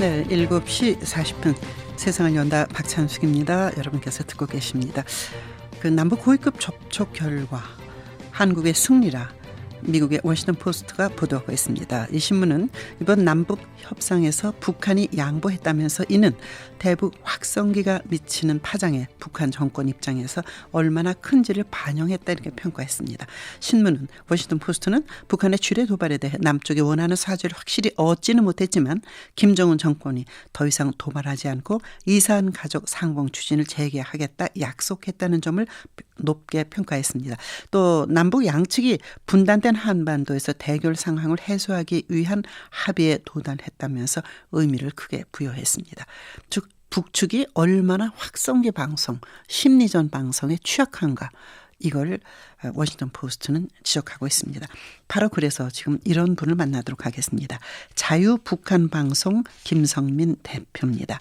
네, 7시 40분 세상을 연다 박찬숙입니다. 여러분께서 듣고 계십니다. 그 남북 고위급 접촉 결과 한국의 승리라 미국의 워싱턴 포스트가 보도하고 있습니다. 이 신문은 이번 남북 협상에서 북한이 양보했다면서 이는 대북 확성기가 미치는 파장에 북한 정권 입장에서 얼마나 큰지를 반영했다 이렇게 평가했습니다. 신문은 워싱턴 포스트는 북한의 주례 도발에 대해 남쪽이 원하는 사죄를 확실히 얻지는 못했지만 김정은 정권이 더 이상 도발하지 않고 이산 가족 상봉 추진을 재개하겠다 약속했다는 점을 높게 평가했습니다. 또 남북 양측이 분단된 한반도에서 대결 상황을 해소하기 위한 합의에 도달했다면서 의미를 크게 부여했습니다. 즉 북측이 얼마나 확성기 방송, 심리전 방송에 취약한가 이걸 워싱턴 포스트는 지적하고 있습니다. 바로 그래서 지금 이런 분을 만나도록 하겠습니다. 자유 북한 방송 김성민 대표입니다.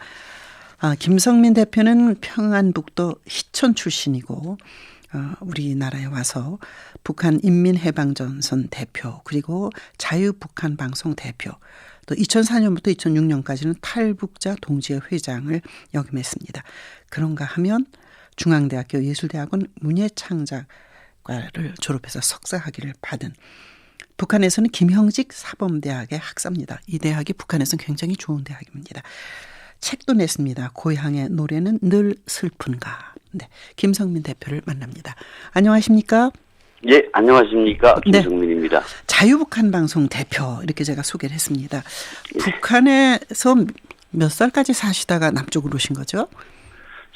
아, 김성민 대표는 평안북도 희천 출신이고 어, 우리나라에 와서 북한 인민해방전선 대표 그리고 자유북한 방송 대표 또 2004년부터 2006년까지는 탈북자 동지회 회장을 역임했습니다. 그런가 하면 중앙대학교 예술대학원 문예창작과를 졸업해서 석사 학위를 받은 북한에서는 김형직 사범대학의 학사입니다. 이 대학이 북한에서는 굉장히 좋은 대학입니다. 책도 냈습니다. 고향의 노래는 늘 슬픈가. 네, 김성민 대표를 만납니다. 안녕하십니까? 예, 안녕하십니까. 네. 김성민입니다. 자유북한 방송 대표 이렇게 제가 소개를 했습니다. 북한에서 몇 살까지 사시다가 남쪽으로 오신 거죠?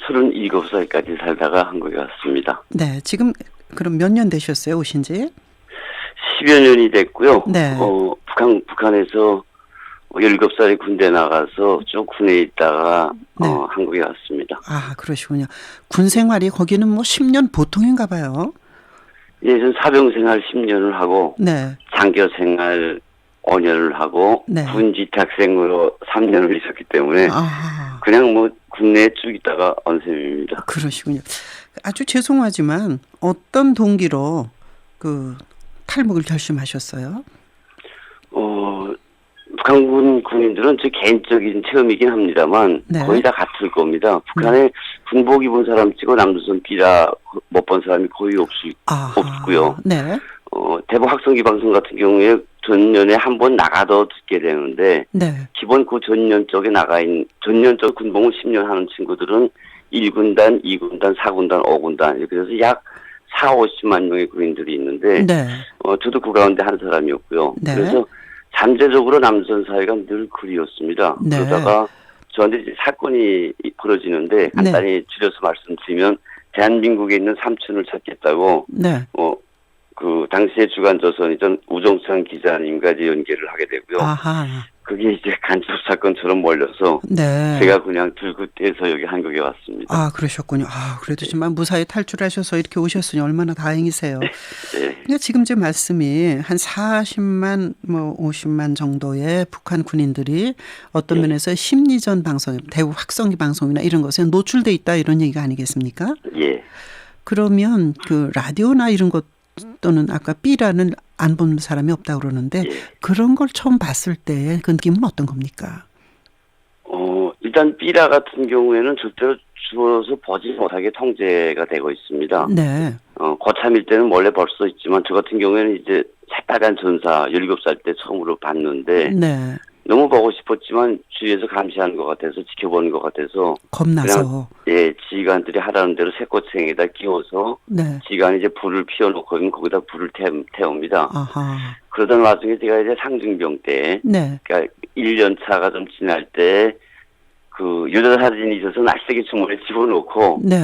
37살까지 살다가 한국에 왔습니다. 네, 지금 그럼 몇 년 되셨어요, 오신 지? 10여 년이 됐고요. 네. 어, 북한, 북한에서 17살에 군대 나가서 쭉 군에 있다가 네. 어, 한국에 왔습니다. 아, 그러시군요. 군 생활이 거기는 뭐 10년 보통인가 봐요. 예, 전 사병 생활 10년을 하고 네. 장교 생활 5년을 하고 네. 군 지탁생으로 3년을 있었기 때문에 아, 그냥 뭐 국내에 쭉 있다가 온 셈입니다. 그러시군요. 아주 죄송하지만 어떤 동기로 그 탈북을 결심하셨어요? 어, 북한군 군인들은 제 개인적인 체험이긴 합니다만 네. 거의 다 같을 겁니다. 북한에 군복 입은 사람 치고 남조선 비라 못 본 사람이 거의 없을 아, 없고요. 네. 어, 대북 학성기 방송 같은 경우에 전년에 한 번 나가도 듣게 되는데 네. 기본 그 전년 쪽에 나가 있는 전년 쪽 군복을 10년 하는 친구들은 1군단, 2군단, 4군단, 5군단 이렇게 해서 약 4, 50만 명의 군인들이 있는데 네. 어, 저도 그 가운데 한 사람이었고요. 네. 그래서 잠재적으로 남선 사회가 늘 그리웠습니다. 네. 그러다가 저한테 사건이 벌어지는데 간단히 줄여서 말씀드리면 대한민국에 있는 삼촌을 찾겠다고 네. 어, 그 당시에 주간 조선이던 우종찬 기자님과 이제 연계를 하게 되고요. 아하. 그게 이제 간첩 사건처럼 몰려서 네. 제가 그냥 들고 떼서 여기 한국에 왔습니다. 아, 그러셨군요. 아, 그래도 정말 무사히 탈출하셔서 이렇게 오셨으니 얼마나 다행이세요. 네. 그러니까 지금 제 말씀이 한 40만 뭐 50만 정도의 북한 군인들이 어떤 네. 면에서 심리전 방송, 대우 확성기 방송이나 이런 것에 노출돼 있다 이런 얘기가 아니겠습니까? 예. 그러면 그 라디오나 이런 것 또는 아까 B라는 안 본 사람이 없다 그러는데 예. 그런 걸 처음 봤을 때 그 느낌은 어떤 겁니까? 어, 일단 삐라 같은 경우에는 절대로 주어서 보지 못하게 통제가 되고 있습니다. 네. 어, 고참일 때는 원래 볼수 있지만 저 같은 경우에는 이제 새빨간 전사 17살 때 처음으로 봤는데 네. 너무 보고 싶었지만 주위에서 감시하는 것 같아서 지켜보는 것 같아서 겁나서. 예, 지휘관들이 하라는 대로 새꼬챙에다 끼워서 네. 지휘관이 이제 불을 피워놓고 그러면 거기다 불을 태, 태웁니다. 아하. 그러던 와중에 제가 이제 상중병 때 네. 그러니까 1년 차가 좀 지날 때그 여자 사진이 있어서 날쌔게 주머니에 집어넣고 네.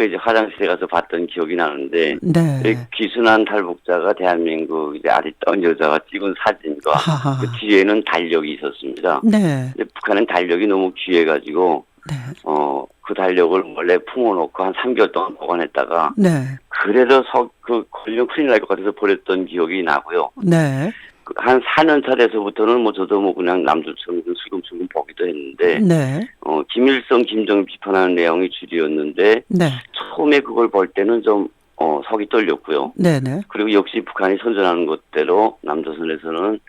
후에 이제 화장실에 가서 봤던 기억이 나는데 네. 이 귀순한 탈북자가 대한민국 이제 아리따운 여자가 찍은 사진과. 그 뒤에는 달력이 있었습니다. 네. 근데 북한은 달력이 너무 귀해가지고 네. 어그 달력을 원래 품어놓고 한 3개월 동안 보관했다가 네. 그래도 서, 그 걸리면 큰일 날 것 같아서 버렸던 기억이 나고요. 네. 그한 4년 차 돼서부터는 뭐 저도 뭐 그냥 남들처럼 좀 슬금슬금 보기도 했는데 네. 어 김일성, 김정일 비판하는 내용이 줄이었는데 네. 처음에 그걸 볼 때는 좀 어, 속이 떨렸고요. 네. 네. 그리고 역시 북한이 선전하는 것대로 남조선에서는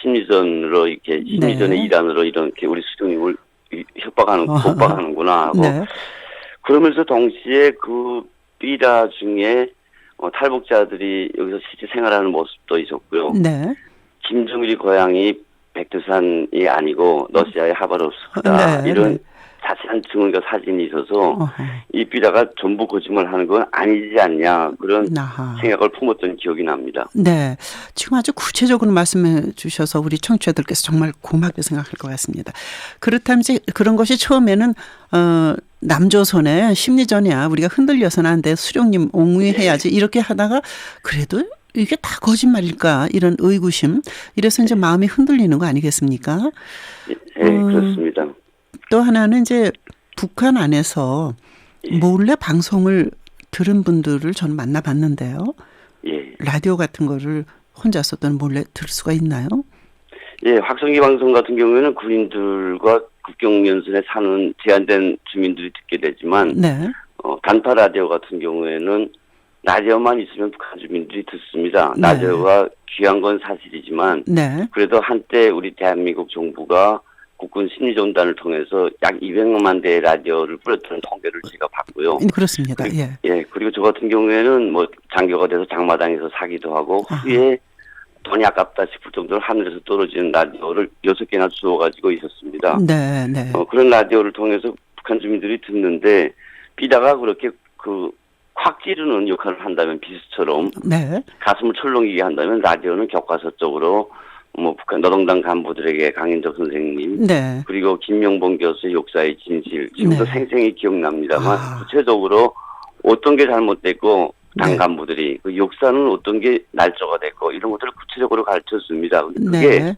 심리전으로 이렇게 심리전의 네. 일환으로 이렇게 우리 수령님을 이- 협박하는. 협박하는구나 하고 네. 그러면서 동시에 그 삐라 중에 어, 탈북자들이 여기서 실제 생활하는 모습도 있었고요. 네. 김정일이 고향이 백두산이 아니고 러시아의 하바롭스크다 네, 이런 네. 자세한 증언과 사진이 있어서 어허. 이 삐라가 전부 거짓말 하는 건 아니지 않냐 그런 아하. 생각을 품었던 기억이 납니다. 네. 지금 아주 구체적으로 말씀해 주셔서 우리 청취자들께서 정말 고맙게 생각할 것 같습니다. 그렇다면 이제 그런 것이 처음에는 어 남조선의 심리전이야. 우리가 흔들려서는 안 돼. 수령님 옹위해야지. 이렇게 하다가 그래도 이게 다 거짓말일까? 이런 의구심. 이래서 이제 마음이 흔들리는 거 아니겠습니까? 예, 음. 그렇습니다. 또 하나는 이제 북한 안에서 몰래 방송을 들은 분들을 저는 만나봤는데요. 예, 라디오 같은 거를 혼자서 또는 몰래 들을 수가 있나요? 예, 확성기 방송 같은 경우에는 군인들과 국경 연선에 사는 제한된 주민들이 듣게 되지만 네. 어, 단파 라디오 같은 경우에는 라디오만 있으면 북한 주민들이 듣습니다. 네. 라디오가 귀한 건 사실이지만 네. 그래도 한때 우리 대한민국 정부가 국군 심리전단을 통해서 약 200만 대의 라디오를 뿌렸다는 통계를 제가 봤고요. 그렇습니다. 예. 예, 그리고 저 같은 경우에는 뭐 장교가 돼서 장마당에서 사기도 하고 아하. 후에 돈이 아깝다 싶을 정도로 하늘에서 떨어지는 라디오를 여섯 개나 주워 가지고 있었습니다. 네, 네. 어, 그런 라디오를 통해서 북한 주민들이 듣는데 삐다가 그렇게 그 확 찌르는 역할을 한다면 비스처럼 네. 가슴을 철렁이게 한다면 라디오는 교과서적으로 뭐 북한 노동당 간부들에게 강인적 선생님 네. 그리고 김명봉 교수의 역사의 진실 지금도 네. 생생히 기억납니다만 아. 구체적으로 어떤 게 잘못됐고 당 네. 간부들이 그 역사는 어떤 게 날조가 됐고 이런 것들을 구체적으로 가르쳐 줍니다. 근데 그게 네.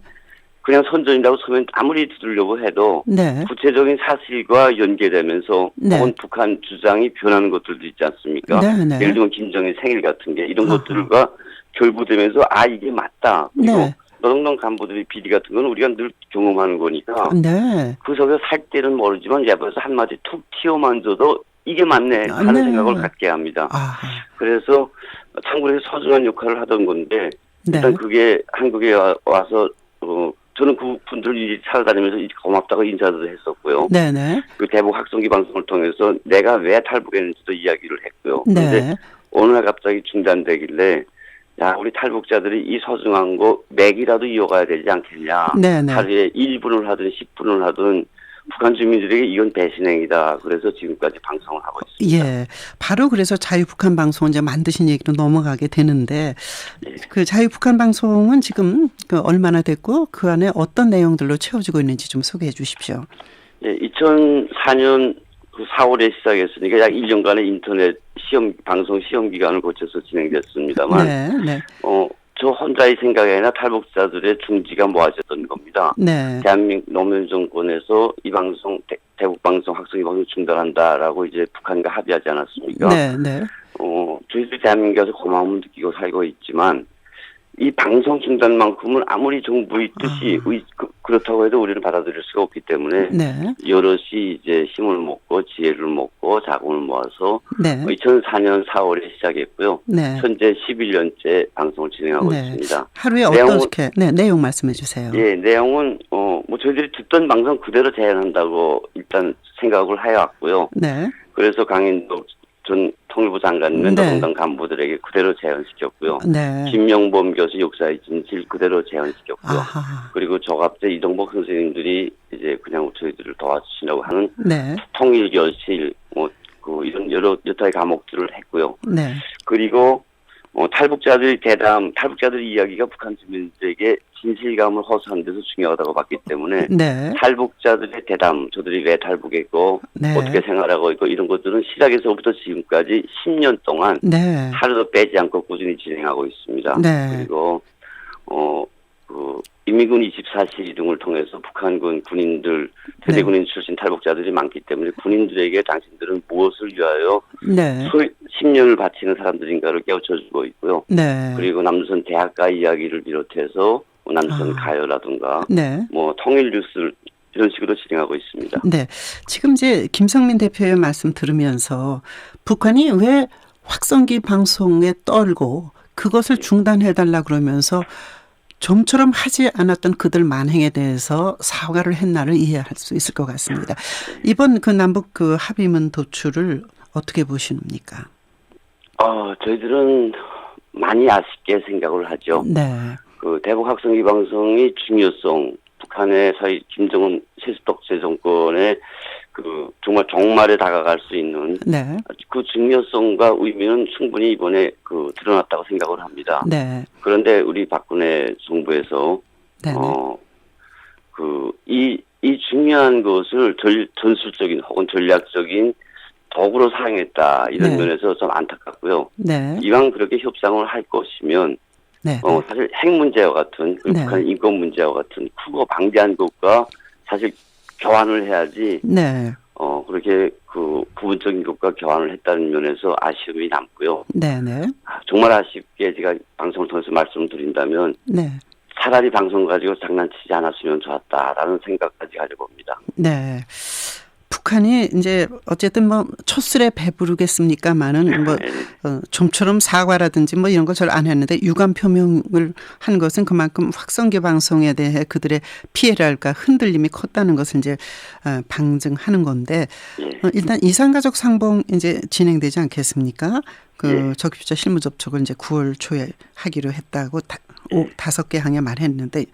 그냥 선전이라고 서면 아무리 들으려고 해도 네. 구체적인 사실과 연계되면서 네. 혹은 북한 주장이 변하는 것들도 있지 않습니까? 네, 네. 예를 들면 김정일 생일 같은 게 이런 아하. 것들과 결부되면서 아 이게 맞다. 그리고 네. 노동당 간부들의 비리 같은 건 우리가 늘 경험하는 거니까 네. 그 속에서 살 때는 모르지만 옆에서 한마디 툭 튀어만 줘도 이게 맞네 아, 하는 네. 생각을 갖게 합니다. 아. 그래서 참고로 소중한 역할을 하던 건데 네. 일단 그게 한국에 와- 와서 어, 저는 그 분들 찾아다니면서 이- 고맙다고 인사도 했었고요. 네, 네. 그 대북 학성기 방송을 통해서 내가 왜 탈북했는지도 이야기를 했고요. 그런데 네. 어느 날 갑자기 중단되길래 야 우리 탈북자들이 이 소중한 거 맥이라도 이어가야 되지 않겠냐. 네, 네. 하루에 1분을 하든 10분을 하든 북한 주민들에게 이건 배신행위다. 그래서 지금까지 방송을 하고 있습니다. 예. 바로 그래서 자유북한 방송 이제 만드신 얘기로 넘어가게 되는데 예. 그 자유북한 방송은 지금 그 얼마나 됐고 그 안에 어떤 내용들로 채워지고 있는지 좀 소개해 주십시오. 예, 2004년 그 4월에 시작했으니까 약 1년간의 인터넷 시험 방송 시험 기간을 거쳐서 진행됐습니다만 네, 네. 어, 저 혼자의 생각이 아니라 탈북자들의 중지가 모아졌던 겁니다. 네. 대한민국 노무현 정권에서 이 방송 대, 대북 방송 학생이 방송 중단한다라고 이제 북한과 합의하지 않았습니까? 네, 네. 어, 저희들 대한민국에 와서 고마움을 느끼고 살고 있지만 이 방송 중단만큼은 아무리 정부의 뜻이 아. 의- 그, 그렇다고 해도 우리는 받아들일 수가 없기 때문에 네. 여럿이 이제 힘을 먹고 지혜를 먹고 자금을 모아서 네. 2004년 4월에 시작했고요. 네. 현재 11년째 방송을 진행하고 네. 있습니다. 하루에 내용은- 어떻게 네, 내용 말씀해 주세요. 예, 내용은 어 뭐 저희들이 듣던 방송 그대로 재현한다고 일단 생각을 해왔고요. 네. 그래서 강인도 전 통일부 장관님 네. 노동당 간부들에게 그대로 재현시켰고요. 네. 김명범 교수 역사의 진실 그대로 재현시켰고요. 아하. 그리고 조갑재 이동복 선생님들이 이제 그냥 저희들을 도와주시려고 하는 네. 통일교실 뭐 그 이런 여러 여타의 과목들을 했고요. 네. 그리고 어, 탈북자들의 대담, 탈북자들의 이야기가 북한 주민들에게 진실감을 호소하는 데서 중요하다고 봤기 때문에 네. 탈북자들의 대담, 저들이 왜 탈북했고 네. 어떻게 생활하고 있고 이런 것들은 시작에서부터 지금까지 10년 동안 네. 하루도 빼지 않고 꾸준히 진행하고 있습니다. 네. 그리고 어, 그 인민군 24시 등을 통해서 북한군 군인들, 네. 세대군인 출신 탈북자들이 많기 때문에 군인들에게 당신들은 무엇을 위하여 네. 소 10년을 바치는 사람들인가를 깨우쳐주고 있고요. 네. 그리고 남조선 대학가 이야기를 비롯해서 뭐 남조선 아. 가요라든가 네. 뭐 통일 뉴스를 이런 식으로 진행하고 있습니다. 네. 지금 이제 김성민 대표의 말씀 들으면서 북한이 왜 확성기 방송에 떨고 그것을 중단해 달라 그러면서 좀처럼 하지 않았던 그들 만행에 대해서 사과를 했나를 이해할 수 있을 것 같습니다. 이번 그 남북 그 합의문 도출을 어떻게 보십니까? 어, 저희들은 많이 아쉽게 생각을 하죠. 네, 그 대북 학생기 방송이 중요성, 북한의 사이 김정은 세습독재 정권의 그 정말 종말에 다가갈 수 있는 네, 그 중요성과 의미는 충분히 이번에 그 드러났다고 생각을 합니다. 네, 그런데 우리 박근혜 정부에서 네, 네. 어, 그, 이, 이 중요한 것을 전, 전술적인 혹은 전략적인 도구로 사용했다. 이런 네. 면에서 좀 안타깝고요. 네, 이왕 그렇게 협상을 할 것이면, 네, 어, 사실 핵 문제와 같은, 네. 북한 인권 문제와 같은 크고 방대한 것과 사실 교환을 해야지, 네, 어, 그렇게 그 부분적인 것과 교환을 했다는 면에서 아쉬움이 남고요. 네, 네, 아, 정말 아쉽게 제가 방송을 통해서 말씀을 드린다면, 네, 차라리 방송 가지고 장난치지 않았으면 좋았다라는 생각까지 가지고 옵니다. 네. 북한이 이제 어쨌든 뭐 첫술에 배부르겠습니까마는 뭐 네. 어, 좀처럼 사과라든지 뭐 이런 거잘안 했는데 유감 표명을 한 것은 그만큼 확성기 방송에 대해 그들의 피해랄까 흔들림이 컸다는 것을 이제 어, 방증하는 건데 예. 어, 일단 이산가족 상봉 이제 진행되지 않겠습니까? 그 예. 적십자 실무 접촉을 이제 9월 초에 하기로 했다고 다, 오, 다섯 개 항에 말했는데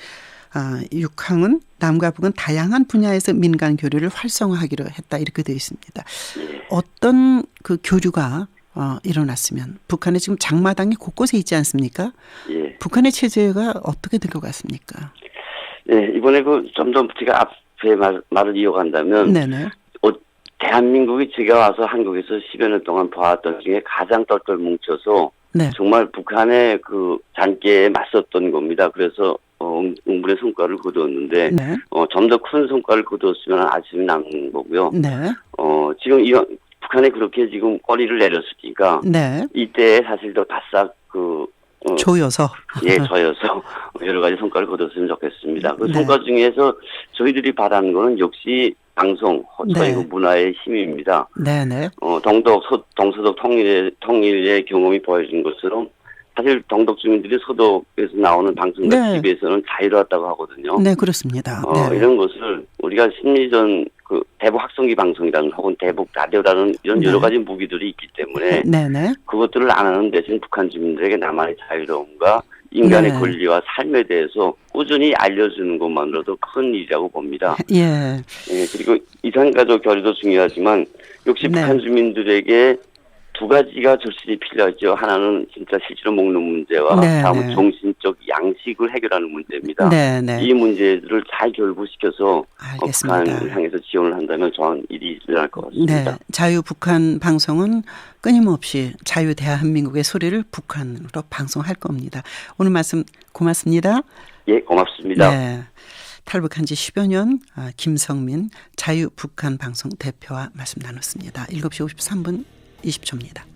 아, 6항은 남과 북은 다양한 분야에서 민간 교류를 활성화하기로 했다 이렇게 되어 있습니다. 예. 어떤 그 교류가 어, 일어났으면 북한의 지금 장마당이 곳곳에 있지 않습니까? 예. 북한의 체제가 어떻게 될 것 같습니까? 예, 이번에 그좀더 제가 앞에 말, 말을 이어간다면 네네. 대한민국이 제가 와서 한국에서 10여 년 동안 봐왔던 중에 가장 똘똘 뭉쳐서 네. 정말 북한의 그 잔재에 맞섰던 겁니다. 그래서 어, 응- 응분의 성과를 거두었는데 네. 어, 좀 더 큰 성과를 거두었으면 아쉬움이 남는 거고요. 네. 어, 지금 이 북한에 그렇게 지금 꼬리를 내렸으니까 네. 이때 사실 더 바싹 그 어, 조여서. 예, 저여서 여러 가지 성과를 거뒀으면 좋겠습니다. 그 네. 성과 중에서 저희들이 바라는 거는 역시 방송, 저희 네. 그 문화의 힘입니다. 네네. 어, 동독, 서, 동서독 통일의, 통일의 경험이 보여준 것처럼 사실 동독 주민들이 서독에서 나오는 방송과 네. TV에서는 자유로웠다고 하거든요. 네, 그렇습니다. 어, 네. 이런 것을 우리가 심리전 그 대북 학성기 방송이라는 혹은 대북 라디오라는 이런 네. 여러 가지 무기들이 있기 때문에 네네. 그것들을 안 하는 대신 북한 주민들에게 나만의 자유로움과 인간의 네. 권리와 삶에 대해서 꾸준히 알려주는 것만으로도 큰 일이라고 봅니다. 예. 예, 그리고 이산가족 교류도 중요하지만 역시 네. 북한 주민들에게 두 가지가 절실히 필요하죠. 하나는 진짜 실제로 먹는 문제와 네, 다음은 네. 정신적 양식을 해결하는 문제입니다. 네네. 이 문제들을 잘 결부시켜서 어. 북한을 향해서 지원을 한다면 좋은 일이 일어날 것 같습니다. 네, 자유 북한 방송은 끊임없이 자유 대한민국의 소리를 북한으로 방송할 겁니다. 오늘 말씀 고맙습니다. 예, 고맙습니다. 네. 탈북한 지 10여 년 아, 김성민 자유 북한 방송 대표와 말씀 나눴습니다. 7시 53분 20초입니다.